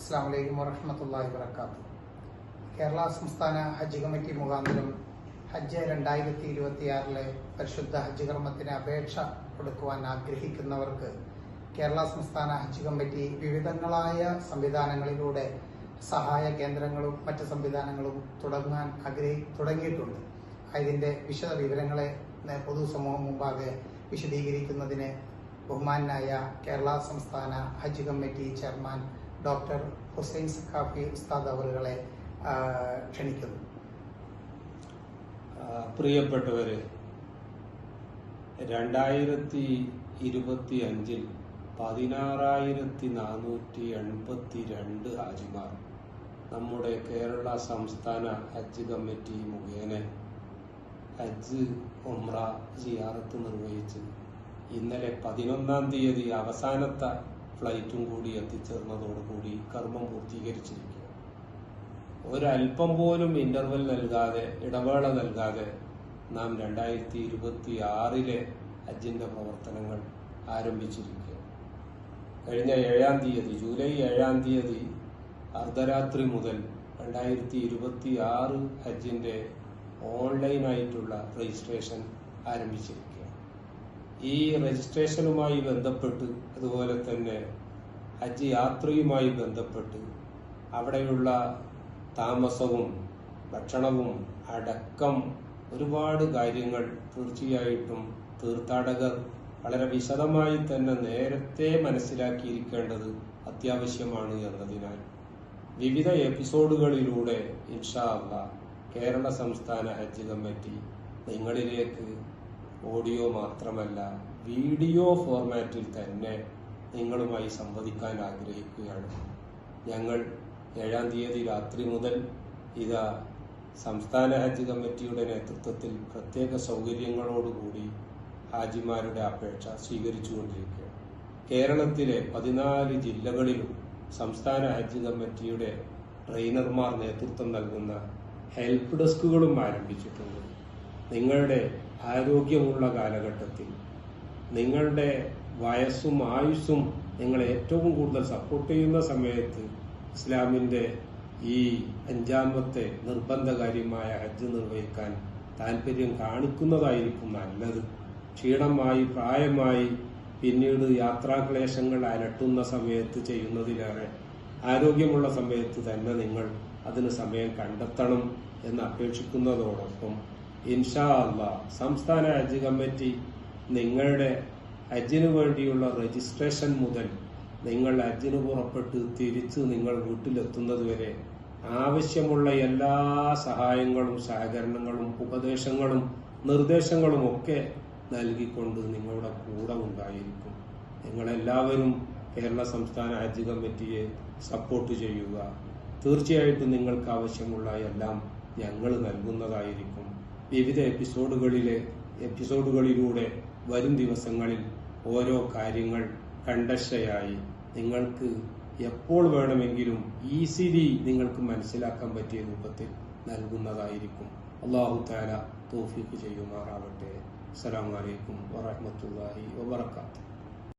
അസ്സാം വലൈക്കും വറഹമത്തല്ലാഹി വർക്കാത്തു കേരള സംസ്ഥാന ഹജ്ജ് കമ്മിറ്റി മുഖാന്തരം ഹജ്ജ് രണ്ടായിരത്തി ഇരുപത്തിയാറിലെ പരിശുദ്ധ ഹജ്ജ് കർമ്മത്തിന് അപേക്ഷ കൊടുക്കുവാൻ ആഗ്രഹിക്കുന്നവർക്ക് കേരള സംസ്ഥാന ഹജ്ജ് കമ്മിറ്റി വിവിധങ്ങളായ സംവിധാനങ്ങളിലൂടെ സഹായ കേന്ദ്രങ്ങളും മറ്റ് സംവിധാനങ്ങളും തുടങ്ങാൻ ആഗ്രഹി തുടങ്ങിയിട്ടുണ്ട്. അതിന്റെ വിശദ വിവരങ്ങളെ പൊതുസമൂഹം മുമ്പാകെ വിശദീകരിക്കുന്നതിന് ബഹുമാനായ കേരള സംസ്ഥാന ഹജ്ജ് committee chairman doctor Hussain Saqafi ഉസ്താദ് അവറുകളെ ക്ഷണിക്കുന്നു. പ്രിയപ്പെട്ടവരെ രണ്ടായിരത്തി ഇരുപത്തി അഞ്ചിൽ പതിനാറായിരത്തി നാനൂറ്റി എൺപത്തി രണ്ട് ഹാജിമാർ നമ്മുടെ കേരള സംസ്ഥാന ഹജ്ജ് കമ്മിറ്റി മുഖേന ഹജ്ജ് ഉംറ സിയാറത്ത് നിർവഹിച്ചു ഇന്നലെ പതിനൊന്നാം തീയതി അവസാനത്തെ ഫ്ലൈറ്റും കൂടി എത്തിച്ചേർന്നതോടുകൂടി കർമ്മം പൂർത്തീകരിച്ചിരിക്കുക ഒരൽപ്പം പോലും ഇന്റർവെൽ നൽകാതെ ഇടവേള നൽകാതെ നാം രണ്ടായിരത്തി ഇരുപത്തി ആറിലെ ഹജ്ജിന്റെ പ്രവർത്തനങ്ങൾ ആരംഭിച്ചിരിക്കുക കഴിഞ്ഞ ഏഴാം തീയതി ജൂലൈ ഏഴാം തീയതി അർദ്ധരാത്രി മുതൽ രണ്ടായിരത്തി ഇരുപത്തി ആറ് ഹജ്ജിന്റെ ഓൺലൈനായിട്ടുള്ള രജിസ്ട്രേഷൻ ആരംഭിച്ചിരിക്കുക ഈ രജിസ്ട്രേഷനുമായി ബന്ധപ്പെട്ട് അതുപോലെ തന്നെ ഹജ്ജ് യാത്രയുമായി ബന്ധപ്പെട്ട് അവിടെയുള്ള താമസവും ഭക്ഷണവും അടക്കം ഒരുപാട് കാര്യങ്ങൾ തീർച്ചയായിട്ടും തീർത്ഥാടകർ വളരെ വിശദമായി തന്നെ നേരത്തെ മനസ്സിലാക്കിയിരിക്കേണ്ടത് അത്യാവശ്യമാണ് എന്നതിനാൽ വിവിധ എപ്പിസോഡുകളിലൂടെ ഇൻഷാ അള്ളാ കേരള സംസ്ഥാന ഹജ്ജ് കമ്മിറ്റി നിങ്ങളിലേക്ക് ഓഡിയോ മാത്രമല്ല വീഡിയോ ഫോർമാറ്റിൽ തന്നെ നിങ്ങളുമായി സംവദിക്കാൻ ആഗ്രഹിക്കുകയാണ്. ഞങ്ങൾ ഏഴാം തീയതി രാത്രി മുതൽ ഇതാ സംസ്ഥാന ഹജ്ജ് കമ്മിറ്റിയുടെ നേതൃത്വത്തിൽ പ്രത്യേക സൗകര്യങ്ങളോടുകൂടി ഹാജിമാരുടെ അപേക്ഷ സ്വീകരിച്ചുകൊണ്ടിരിക്കുകയാണ്. കേരളത്തിലെ പതിനാല് ജില്ലകളിലും സംസ്ഥാന ഹജ്ജ് കമ്മിറ്റിയുടെ ട്രെയിനർമാർ നേതൃത്വം നൽകുന്ന ഹെൽപ്പ് ഡെസ്കുകളും ആരംഭിച്ചിട്ടുണ്ട്. നിങ്ങളുടെ ആരോഗ്യമുള്ള കാലഘട്ടത്തിൽ നിങ്ങളുടെ വയസ്സും ആയുസ്സും നിങ്ങളെ ഏറ്റവും കൂടുതൽ സപ്പോർട്ട് ചെയ്യുന്ന സമയത്ത് ഇസ്ലാമിന്റെ ഈ അഞ്ചാമത്തെ നിർബന്ധകാര്യമായ ഹജ്ജ് നിർവഹിക്കാൻ താല്പര്യം കാണിക്കുന്നതായിരിക്കും നല്ലത്. ക്ഷീണമായി പ്രായമായി പിന്നീട് യാത്രാക്ലേശങ്ങൾ അലട്ടുന്ന സമയത്ത് ചെയ്യുന്നതിലേറെ ആരോഗ്യമുള്ള സമയത്ത് തന്നെ നിങ്ങൾ അതിന് സമയം കണ്ടെത്തണം എന്ന് അപേക്ഷിക്കുന്നതോടൊപ്പം ഇൻഷാ സംസ്ഥാന ഹജ്ജ് കമ്മിറ്റി നിങ്ങളുടെ ഹജ്ജിനു വേണ്ടിയുള്ള രജിസ്ട്രേഷൻ മുതൽ നിങ്ങൾ ഹജ്ജിന് പുറപ്പെട്ട് തിരിച്ച് നിങ്ങൾ വീട്ടിലെത്തുന്നതുവരെ ആവശ്യമുള്ള എല്ലാ സഹായങ്ങളും സഹകരണങ്ങളും ഉപദേശങ്ങളും നിർദ്ദേശങ്ങളും ഒക്കെ നൽകിക്കൊണ്ട് നിങ്ങളുടെ കൂടെ ഉണ്ടായിരിക്കും. നിങ്ങളെല്ലാവരും കേരള സംസ്ഥാന ഹജ്ജ് കമ്മിറ്റിയെ സപ്പോർട്ട് ചെയ്യുക. തീർച്ചയായിട്ടും നിങ്ങൾക്ക് ആവശ്യമുള്ള എല്ലാം ഞങ്ങൾ നൽകുന്നതായിരിക്കും. വിവിധ എപ്പിസോഡുകളിലെ എപ്പിസോഡുകളിലൂടെ വരും ദിവസങ്ങളിൽ ഓരോ കാര്യങ്ങൾ കണ്ടശയായി നിങ്ങൾക്ക് എപ്പോൾ വേണമെങ്കിലും ഈസിലി നിങ്ങൾക്ക് മനസ്സിലാക്കാൻ പറ്റിയ രൂപത്തിൽ നൽകുന്നതായിരിക്കും. അള്ളാഹു താല തോഫിക്ക് ചെയ്യുമാറാവട്ടെ. അസ്സലാമു അലൈക്കും വറഹ്മത്തുള്ളാഹി വബറകാതുഹു.